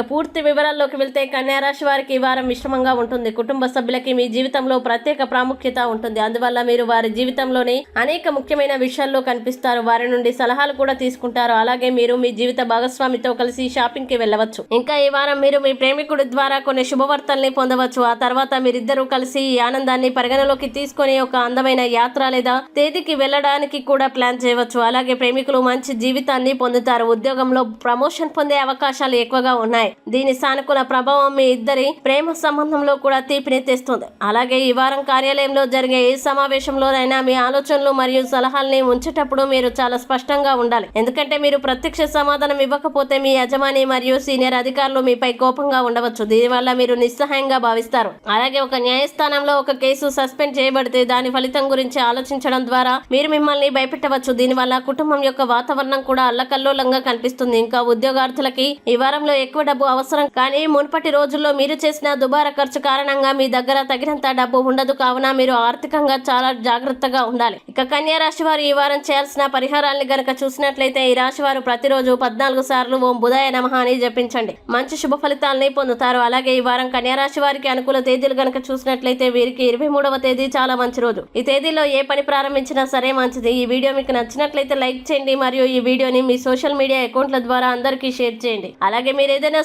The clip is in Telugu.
పూర్తి వివరాల్లోకి వెళ్తే కన్యారాశి వారికి ఈ వారం మిశ్రమంగా ఉంటుంది. కుటుంబ సభ్యులకి మీ జీవితంలో ప్రత్యేక ప్రాముఖ్యత ఉంటుంది. అందువల్ల మీరు వారి జీవితంలోని అనేక ముఖ్యమైన విషయాల్లో కనిపిస్తారు. వారి నుండి సలహాలు కూడా తీసుకుంటారు. అలాగే మీరు మీ జీవిత భాగస్వామితో కలిసి షాపింగ్కి వెళ్ళవచ్చు. ఇంకా ఈ వారం మీరు మీ ప్రేమికుడి ద్వారా కొన్ని శుభవార్తల్ని పొందవచ్చు. ఆ తర్వాత మీరిద్దరూ కలిసి ఈ ఆనందాన్ని పరిగణలోకి తీసుకొని ఒక అందమైన యాత్ర లేదా తేదీకి వెళ్ళడానికి కూడా ప్లాన్ చేయవచ్చు. అలాగే ప్రేమికులు మంచి జీవితాన్ని పొందుతారు. ఉద్యోగంలో ప్రమోషన్ పొందే అవకాశాలు ఎక్కువగా ఉన్నాయి. దీని సానుకూల ప్రభావం మీ ఇద్దరి ప్రేమ సంబంధంలో కూడా తీపిని తెస్తుంది. అలాగే ఈ వారం కార్యాలయంలో జరిగే ఏ సమావేశంలోనైనా మీ ఆలోచనలు మరియు సలహాల్ని ఉంచేటప్పుడు మీరు చాలా స్పష్టంగా ఉండాలి. ఎందుకంటే మీరు ప్రత్యక్ష సమాధానం ఇవ్వకపోతే మీ యజమాని మరియు సీనియర్ అధికారులు మీపై కోపంగా ఉండవచ్చు. దీనివల్ల మీరు నిస్సహాయంగా భావిస్తారు. అలాగే ఒక న్యాయస్థానంలో ఒక కేసు సస్పెండ్ చేయబడితే దాని ఫలితం గురించి ఆలోచించడం ద్వారా మీరు మిమ్మల్ని భయపెట్టవచ్చు. దీనివల్ల కుటుంబం యొక్క వాతావరణం కూడా అల్లకల్లోలంగా కనిపిస్తుంది. ఇంకా ఉద్యోగార్థులకి ఈ వారంలో ఎక్కువ డబ్బు అవసరం. కానీ మునుపటి రోజుల్లో మీరు చేసిన దుబారా ఖర్చు కారణంగా మీ దగ్గర తగినంత డబ్బు ఉండదు. కావున మీరు ఆర్థికంగా చాలా జాగ్రత్తగా ఉండాలి. ఇక కన్యా రాశి వారు ఈ వారం చేయాల్సిన పరిహారాల్ని గనక చూసినట్లయితే ఈ రాశి వారు ప్రతిరోజు పద్నాలుగు సార్లు ఓం బుధాయ నమః అని జపించండి. మంచి శుభ ఫలితాలని పొందుతారు. అలాగే ఈ వారం కన్యా రాశి వారికి అనుకూల తేదీలు గనక చూసినట్లయితే వీరికి ఇరవై మూడవ తేదీ చాలా మంచి రోజు. ఈ తేదీలో ఏ పని ప్రారంభించినా సరే మంచిది. ఈ వీడియో మీకు నచ్చినట్లయితే లైక్ చేయండి. మరియు ఈ వీడియోని మీ సోషల్ మీడియా అకౌంట్ల ద్వారా అందరికీ షేర్ చేయండి. అలాగే మీరు ఏదైనా